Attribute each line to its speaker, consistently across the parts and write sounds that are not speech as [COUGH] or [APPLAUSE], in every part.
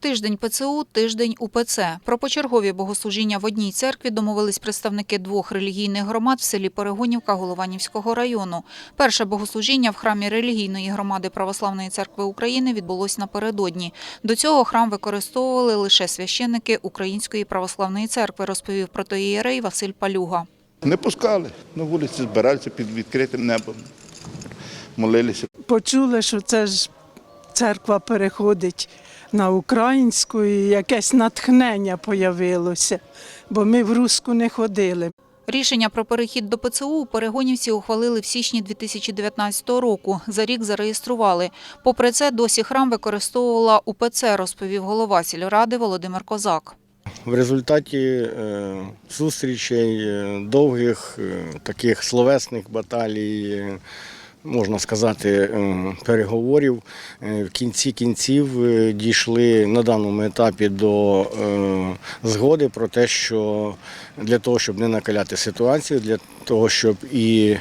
Speaker 1: Тиждень ПЦУ, тиждень УПЦ. Про почергові богослужіння в одній церкві домовились представники двох релігійних громад в селі Перегонівка Голованівського району. Перше богослужіння в храмі релігійної громади Православної церкви України відбулось напередодні. До цього храм використовували лише священники Української православної церкви, розповів протоієрей Василь Палюга.
Speaker 2: Не пускали. На вулиці збиралися під відкритим небом. Молилися.
Speaker 3: почули, що це ж церква переходить на українську, і якесь натхнення появилося, бо ми в Руску не ходили.
Speaker 1: Рішення про перехід до ПЦУ у Перегонівці ухвалили в січні 2019 року. За рік зареєстрували. Попри це, досі храм використовувала УПЦ, розповів голова сільради Володимир Козак.
Speaker 4: В результаті е, зустрічей, е, довгих е, таких словесних баталій, можна сказати, е, переговорів, е, в кінці кінців е, дійшли на даному етапі до згоди про те, що для того, щоб не накаляти ситуацію, для того, щоб і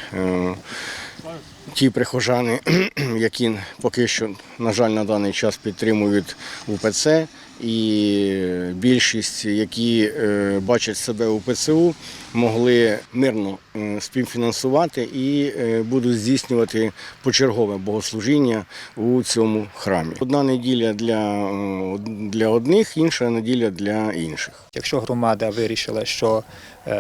Speaker 4: ті прихожани, [CLEARS THROAT] які поки що, на жаль, на даний час підтримують УПЦ, і більшість, які е, бачать себе у ПЦУ, могли мирно е, співфінансувати і е, будуть здійснювати почергове богослужіння у цьому храмі. Одна неділя для, для одних, інша неділя для інших.
Speaker 5: Якщо громада вирішила, що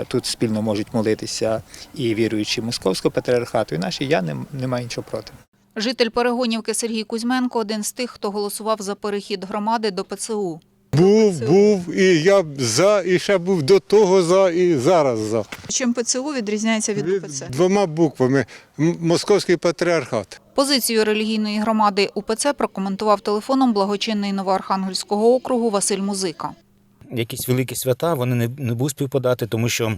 Speaker 5: тут спільно можуть молитися і віруючі московського патріархату, і наші, я не, не маю нічого проти.
Speaker 1: Житель Перегонівки Сергій Кузьменко – один з тих, хто голосував за перехід громади до ПЦУ.
Speaker 6: Був, був, і я за, і ще був до того за, і зараз за.
Speaker 1: Чим ПЦУ відрізняється від УПЦ?
Speaker 6: Двома буквами. Московський патріархат.
Speaker 1: Позицію релігійної громади УПЦ прокоментував телефоном благочинний Новоархангельського округу Василь Музика.
Speaker 7: якісь великі свята вони не, не будуть співпадати, тому що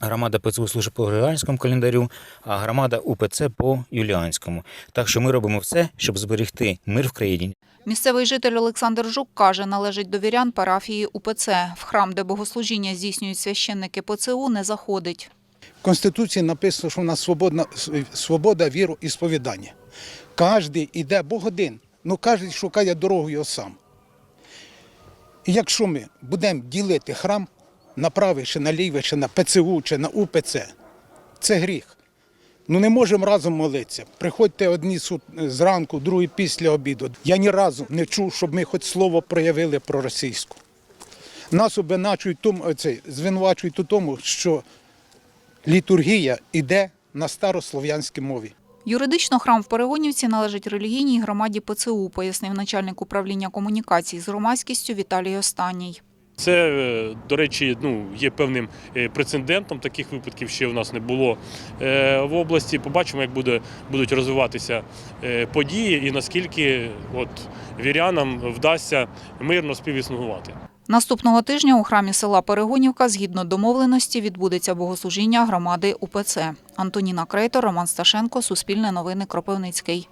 Speaker 7: громада ПЦУ служить по григоріанському календарю, а громада УПЦ по юліанському. Так що ми робимо все, щоб зберегти мир в країні.
Speaker 1: Місцевий житель Олександр Жук каже, належить до вірян парафії УПЦ. В храм, де богослужіння здійснюють священники ПЦУ, не заходить.
Speaker 8: В Конституції написано, що в нас свободна, свобода віру і сповідання. Кожен йде Бог один, ну кожен шукає дорогу його сам. І якщо ми будемо ділити храм на правий чи на лівий, чи на ПЦУ, чи на УПЦ, це гріх. Ну не можемо разом молитися. Приходьте одні зранку, другі після обіду. Я ні разу не чув, щоб ми хоч слово проявили про російську. Нас обвинувачують звинувачують у тому, що літургія йде на старослов'янській мові.
Speaker 1: Юридично храм в Перегонівці належить релігійній громаді ПЦУ, пояснив начальник управління комунікацій з громадськістю Віталій Останній.
Speaker 9: Це, е, до речі, ну, є певним е, прецедентом. Таких випадків ще в нас не було е, в області. Побачимо, як буде, будуть розвиватися події і наскільки от, вірянам вдасться мирно співіснувати.
Speaker 1: Наступного тижня у храмі села Перегонівка згідно домовленості відбудеться богослужіння громади УПЦ. Антоніна Крейтор, Роман Сташенко, Суспільне новини, Кропивницький.